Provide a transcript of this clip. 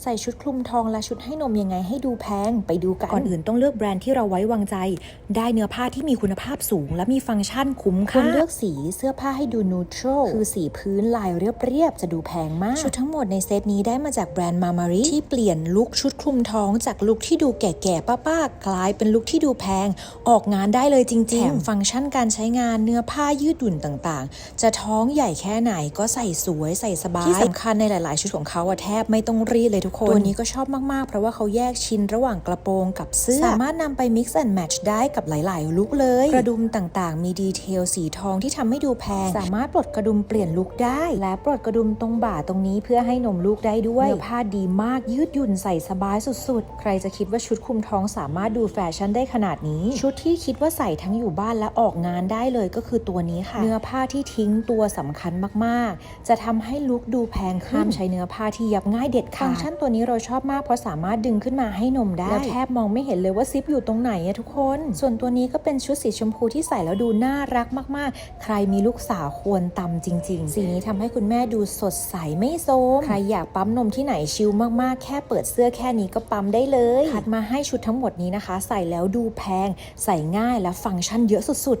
ใส่ชุดคลุมทองและชุดให้นมยังไงให้ดูแพงไปดูกัน ก่อนอื่นต้องเลือกแบรนด์ที่เราไว้วางใจ ได้เนื้อผ้าที่มีคุณภาพสูง และมีฟังก์ชันคุ้มควค่ารเลือกสีเสื้อผ้าให้ดูนูทรัลคือสีพื้นลายเรียบๆจะดูแพงมาก ชุดทั้งหมดในเซตนี้ได้มาจากแบรนด์มามารีที่เปลี่ยนลุคชุดคลุมท้องจากลุคที่ดูแก่ๆป้าๆกลายเป็นลุคที่ดูแพง ออกงานได้เลยจริงๆแถมฟังก์ชันการใช้งานเนื้อผ้ายืดหยุ่นต่างๆ จะท้องใหญ่แค่ไหนก็ใส่สวยใส่สบายที่สำคัญในหลาย ๆ ชุดของเขาอะแทบไม่ต้องรีดเลยทุกคน ตัวนี้ก็ชอบมากๆ เพราะว่าเขาแยกชิ้นระหว่างกระโปรงกับเสื้อ สามารถนำไป mix and match ได้กับหลาย ๆ ลุคเลย กระดุมต่างๆ มีดีเทลสีทองที่ทำให้ดูแพง สามารถปลดกระดุมเปลี่ยนลุคได้ และปลดกระดุมตรงบ่าตรงนี้เพื่อให้นมลูกได้ด้วยเนื้อผ้าดีมากยืดหยุ่นใส่สบายสุด ๆ ใครจะคิดว่าชุดคลุมท้องสามารถดูแฟชั่นได้ขนาดนี้ ชุดที่คิดว่าใส่ทั้งอยู่บ้านและออกงานได้เลยก็คือตัวนี้ค่ะ เนื้อผ้าที่ทิ้งตัวสำคัญมาก ๆ จะทำให้ลุคดูแพงขึ้นห้ามใช้เนื้อผ้าที่ยับง่ายเด็ดขาดฟังก์ชันตัวนี้เราชอบมากเพราะสามารถดึงขึ้นมาให้นมได้ แล้วแทบมองไม่เห็นเลยว่าซิปอยู่ตรงไหนอะทุกคน ส่วนตัวนี้ก็เป็นชุดสีชมพูที่ใส่แล้วดูน่ารักมากๆ ใครมีลูกสาวควรตำจริง ๆ สีนี้ทำให้คุณแม่ดูสดใสไม่โซม ใครอยากปั๊มนมที่ไหนชิลมากๆ แค่เปิดเสื้อแค่นี้ก็ปั๊มได้เลยถัดมาให้ชุดทั้งหมดนี้นะคะ ใส่แล้วดูแพง ใส่ง่ายและฟังก์ชันเยอะสุดๆ